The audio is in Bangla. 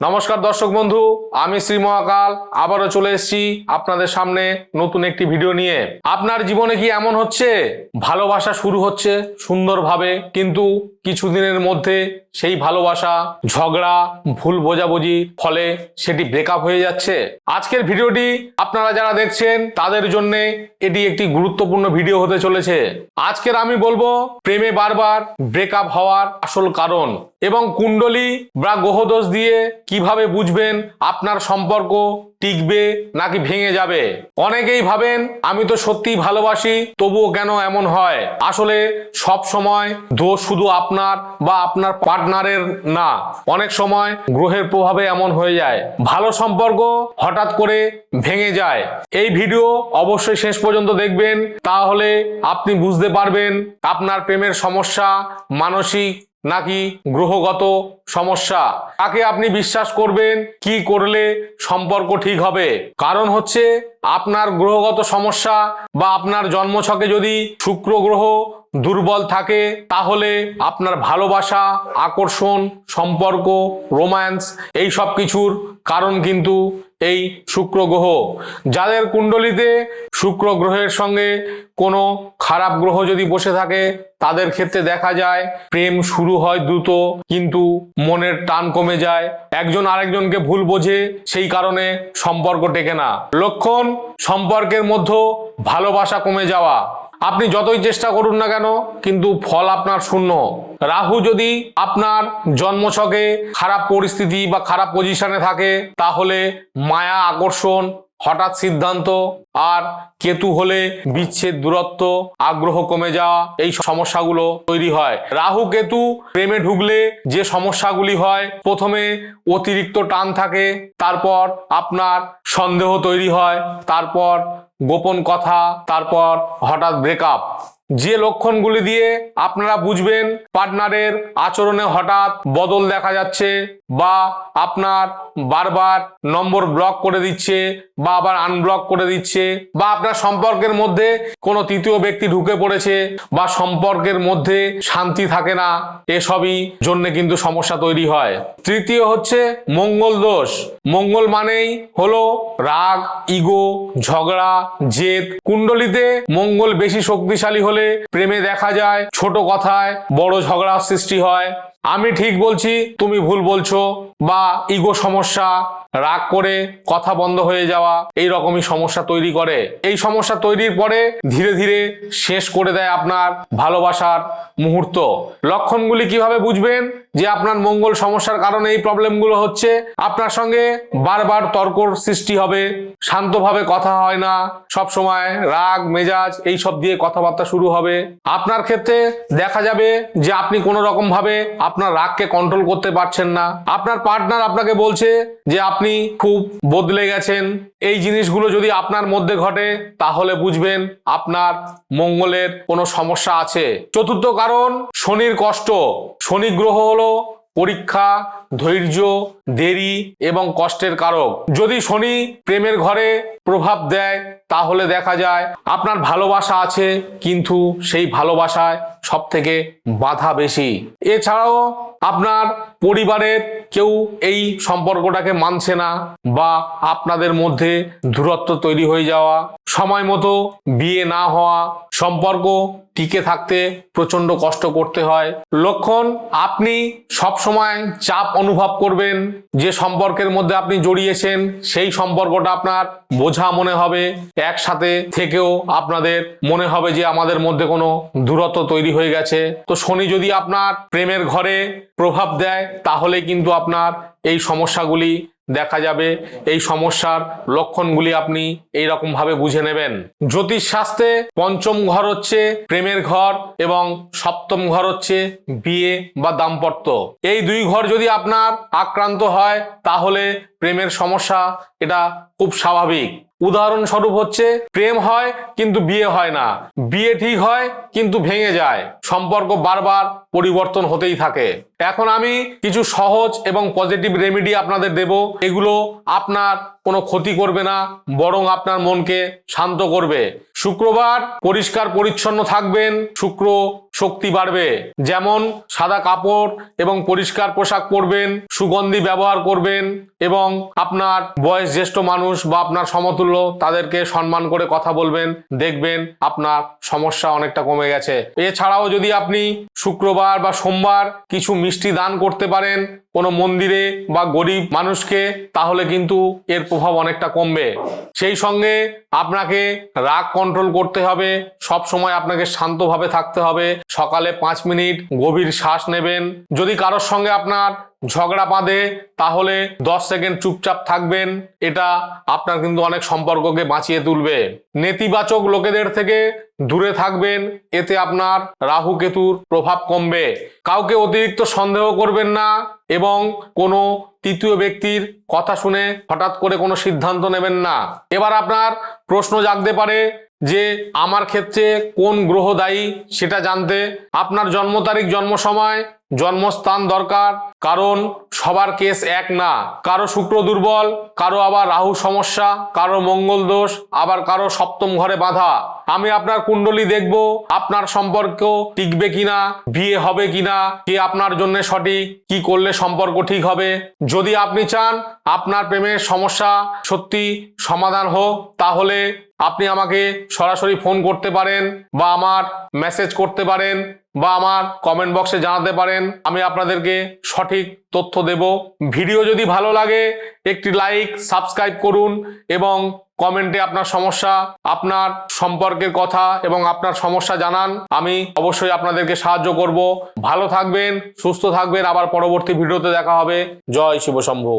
নমস্কার দর্শক বন্ধু। আমি শ্রী মহাকাল আবারও চলে এসেছি আপনাদের সামনে নতুন একটি ভিডিও নিয়ে। আপনার জীবনে কি এমন হচ্ছে? ভালোবাসা শুরু হচ্ছে সুন্দরভাবে, কিন্তু কিছুদিনের মধ্যে সেই ভালোবাসা, ঝগড়া, ভুল বোঝাবুঝি ফলে সেটি ব্রেকআপ হয়ে যাচ্ছে। আজকের ভিডিওটি আপনারা যারা দেখছেন, তাদের জন্য এটি একটি গুরুত্বপূর্ণ ভিডিও হতে চলেছে। আজকের আমি বলব, প্রেমে বারবার ব্রেকআপ হওয়ার আসল কারণ এবং কুণ্ডলী বা গ্রহদোষ দিয়ে কীভাবে বুঝবেন আপনার সম্পর্ক টিকবে নাকি ভেঙে যাবে? অনেকেই ভাবেন, আমি তো সত্যিই ভালোবাসি, তবুও কেন এমন হয়? আসলে সব সময় দোষ শুধু আপনার বা আপনার পার্টনারের না, অনেক সময় গ্রহের প্রভাবে এমন হয়ে যায়। ভালো সম্পর্ক হঠাৎ করে ভেঙে যায়। এই ভিডিও অবশ্যই শেষ পর্যন্ত দেখবেন, তাহলে আপনি বুঝতে পারবেন আপনার প্রেমের সমস্যা মানসিক নাকি গ্রহগত সমস্যা? কাকে আপনি বিশ্বাস করবেন? কি করলে সম্পর্ক ঠিক হবে? কারণ হচ্ছে আপনার গ্রহগত সমস্যা বা আপনার জন্মছকে যদি শুক্র গ্রহ দুর্বল থাকে, তাহলে আপনার ভালোবাসা, আকর্ষণ, সম্পর্ক, রোম্যান্স, এই সব কিছুর কারণ কিন্তু এই শুক্র গ্রহ। যাদের কুণ্ডলিতে শুক্র গ্রহের সঙ্গে কোনো খারাপ গ্রহ যদি বসে থাকে, তাদের ক্ষেত্রে দেখা যায় প্রেম শুরু হয় দ্রুত, কিন্তু মনের টান কমে যায়। একজন আরেকজনকে ভুল বোঝে, সেই কারণে সম্পর্ক টেকে না। লক্ষণ, সম্পর্কের মধ্যে ভালোবাসা কমে যাওয়া। আপনি যতই চেষ্টা করুন না কেন, কিন্তু ফল আপনার শূন্য। রাহু যদি আপনার জন্মছকে খারাপ পরিস্থিতি বা খারাপ পজিশনে থাকে, তাহলে মায়া, আকর্ষণ, হঠাৎ সিদ্ধান্ত আর কেতু হলে বিচ্ছেদ, দূরত্ব, আগ্রহ কমে যাওয়া, এই সমস্যাগুলো তৈরি হয়। রাহু, কেতু প্রেমে ঢুকলে যে সমস্যাগুলি হয়, প্রথমে অতিরিক্ত টান থাকে, তারপর আপনার সন্দেহ তৈরি হয়, তারপর গোপন কথা তারপর হঠাৎ ব্রেকআপ যে লক্ষণগুলি দিয়ে আপনারা বুঝবেন পার্টনারের আচরণে হঠাৎ বদল দেখা যাচ্ছে বা আপনার বারবার নম্বর ব্লক করে দিচ্ছে বা আবার আনব্লক করে দিচ্ছে বা আপনার সম্পর্কের মধ্যে কোনো তৃতীয় ব্যক্তি ঢুকে পড়েছে বা সম্পর্কের মধ্যে শান্তি থাকে না, এসবই জন্য কিন্তু সমস্যা তৈরি হয়। তৃতীয় হচ্ছে মঙ্গল দোষ। মঙ্গল মানেই হলো রাগ, ইগো, ঝগড়া, জেদ। কুণ্ডলিতে মঙ্গল বেশি শক্তিশালী হলে প্রেমে দেখা যায় ছোট কথায় বড় ঝগড়ার সৃষ্টি হয়। আমি ঠিক বলছি, তুমি ভুল বলছো, বা ইগো সমস্যা, রাগ করে কথা বন্ধ হয়ে যাওয়া এই রকমই সমস্যা তৈরি করে। এই সমস্যা তৈরির পরে ধীরে ধীরে শেষ করে দেয় আপনার ভালোবাসার মুহূর্ত। লক্ষণগুলি কীভাবে বুঝবেন? যে আপনার মঙ্গল সমস্যার কারণে এই প্রবলেমগুলো হচ্ছে, আপনার সঙ্গে বারবার তর্কর সৃষ্টি হবে, শান্তভাবে কথা হয় না সব সময় রাগ, মেজাজ এই সব দিয়ে কথাবার্তা শুরু হবে। আপনার ক্ষেত্রে দেখা যাবে যে আপনি কোনো রকম ভাবে আপনার রাগকে কন্ট্রোল করতে পারছেন না। আপনার পার্টনার আপনাকে বলছে যে, আপনি খুব বদলে গেছেন। এই জিনিসগুলো যদি আপনার মধ্যে ঘটে, তাহলে বুঝবেন আপনার মঙ্গলের কোনো সমস্যা আছে। চতুর্থ কারণ, শনির কষ্ট। শনি গ্রহ হলো পরীক্ষা, ধৈর্য, দেরি এবং কষ্টের কারক। যদি শনি প্রেমের ঘরে প্রভাব দেয়, তাহলে দেখা যায় আপনার ভালোবাসা আছে, কিন্তু সেই ভালোবাসায় সব থেকে বাধা বেশি। এছাড়াও আপনার পরিবারের কেউ এই সম্পর্কটাকে মানছে না বা আপনাদের মধ্যে দূরত্ব তৈরি হয়ে যাওয়া সময় মতো বিয়ে না হওয়া সম্পর্ক টিকে থাকতে প্রচণ্ড কষ্ট করতে হয়। লক্ষণ, আপনি সব সময় চাপ অনুভব করবেন যে সম্পর্কের মধ্যে আপনি জড়িয়েছেন, সেই সম্পর্কটা আপনার বোঝা মনে হবে। একসাথে থেকেও আপনাদের মনে হবে যে আমাদের মধ্যে কোনো দূরত্ব তৈরি হয়ে গেছে। তো শনি যদি আপনার প্রেমের ঘরে প্রভাব দেয়, তাহলে কিন্তু আপনার এই সমস্যাগুলি দেখা যাবে। এই সমস্যার লক্ষণগুলি আপনি এই ভাবে বুঝে নেবেন। জ্যোতিষ শাস্ত্রে পঞ্চম ঘর হচ্ছে প্রেমের ঘর এবং সপ্তম ঘর হচ্ছে বিয়ে বা দাম্পত্য। এই দুই ঘর যদি আপনার আক্রান্ত হয়, তাহলে প্রেমের সমস্যা, এটা খুব স্বাভাবিক। উদাহরণস্বরূপ হচ্ছে, প্রেম হয় কিন্তু বিয়ে হয় না। বিয়ে ঠিক হয় কিন্তু ভেঙে যায়। সম্পর্ক বারবার পরিবর্তন হতেই থাকে। এখন আমি কিছু সহজ এবং পজিটিভ রেমেডি আপনাদের দেব। এগুলো আপনার কোনো ক্ষতি করবে না, বরং আপনার মনকে শান্ত করবে। শুক্রবার পরিষ্কার পরিচ্ছন্ন থাকবেন। শুক্র শক্তি বাড়বে। যেমন সাদা কাপড় এবং পরিষ্কার পোশাক পরবেন, সুগন্ধি ব্যবহার করবেন এবং আপনার বয়স জ্যেষ্ঠ মানুষ বা আপনার সমতুল্য তাদেরকে সম্মান করে কথা বলবেন, দেখবেন আপনার সমস্যা অনেকটা কমে গেছে। এছাড়াও যদি আপনি শুক্রবার বা সোমবার কিছু মিষ্টি দান করতে পারেন কোনো মন্দিরে বা গরিব মানুষকে, তাহলে কিন্তু এর প্রভাব অনেকটা কমবে। সেই সঙ্গে আপনাকে রাগ কন্ট্রোল করতে হবে সব সময় আপনাকে শান্তভাবে থাকতে হবে। সকালে পাঁচ মিনিট গভীর শ্বাস নেবেন। যদি কারোর সঙ্গে আপনার ঝগড়া বাঁধে, তাহলে দশ সেকেন্ড চুপচাপ থাকবেন। এটা আপনার কিন্তু অনেক সম্পর্ককে বাঁচিয়ে তুলবে। নেতিবাচক লোকেদের থেকে দূরে থাকবেন। এতে আপনার রাহু কেতুর প্রভাব কমবে। কাউকে অতিরিক্ত সন্দেহ করবেন না এবং কোনো তৃতীয় ব্যক্তির কথা শুনে হঠাৎ করে কোনো সিদ্ধান্ত নেবেন না। এবার আপনার প্রশ্ন জাগতে পারে যে আমার ক্ষেত্রে কোন গ্রহ দায়ী সেটা জানতে আপনার জন্ম তারিখ, জন্ম সময়, জন্মস্থান দরকার। কারণ সবার কেস এক না। কারও শুক্র দুর্বল, কারও আবার রাহু সমস্যা, কারও মঙ্গল দোষ, আবার কারও সপ্তম ঘরে বাধা। আমি আপনার কুণ্ডলী দেখব, আপনার সম্পর্ক টিকবে কিনা, বিয়ে হবে কিনা, কে আপনার জন্য সঠিক, কি করলে সম্পর্ক ঠিক হবে। যদি আপনি চান আপনার প্রেমের সমস্যা সত্যি সমাধান হোক, তাহলে আপনি আমাকে সরাসরি ফোন করতে পারেন বা আমার মেসেজ করতে পারেন বা আমার কমেন্ট বক্সে জানাতে পারেন, আমি আপনাদেরকে সঠিক তথ্য দেব। ভিডিও যদি ভালো লাগে, একটি লাইক সাবস্ক্রাইব করুন এবং কমেন্টে আপনার সমস্যা, আপনার সম্পর্কের কথা এবং আপনার সমস্যা জানান, আমি অবশ্যই আপনাদেরকে সাহায্য করব। ভালো থাকবেন, সুস্থ থাকবেন, আবার পরবর্তী ভিডিওতে দেখা হবে। জয় শিব শম্ভু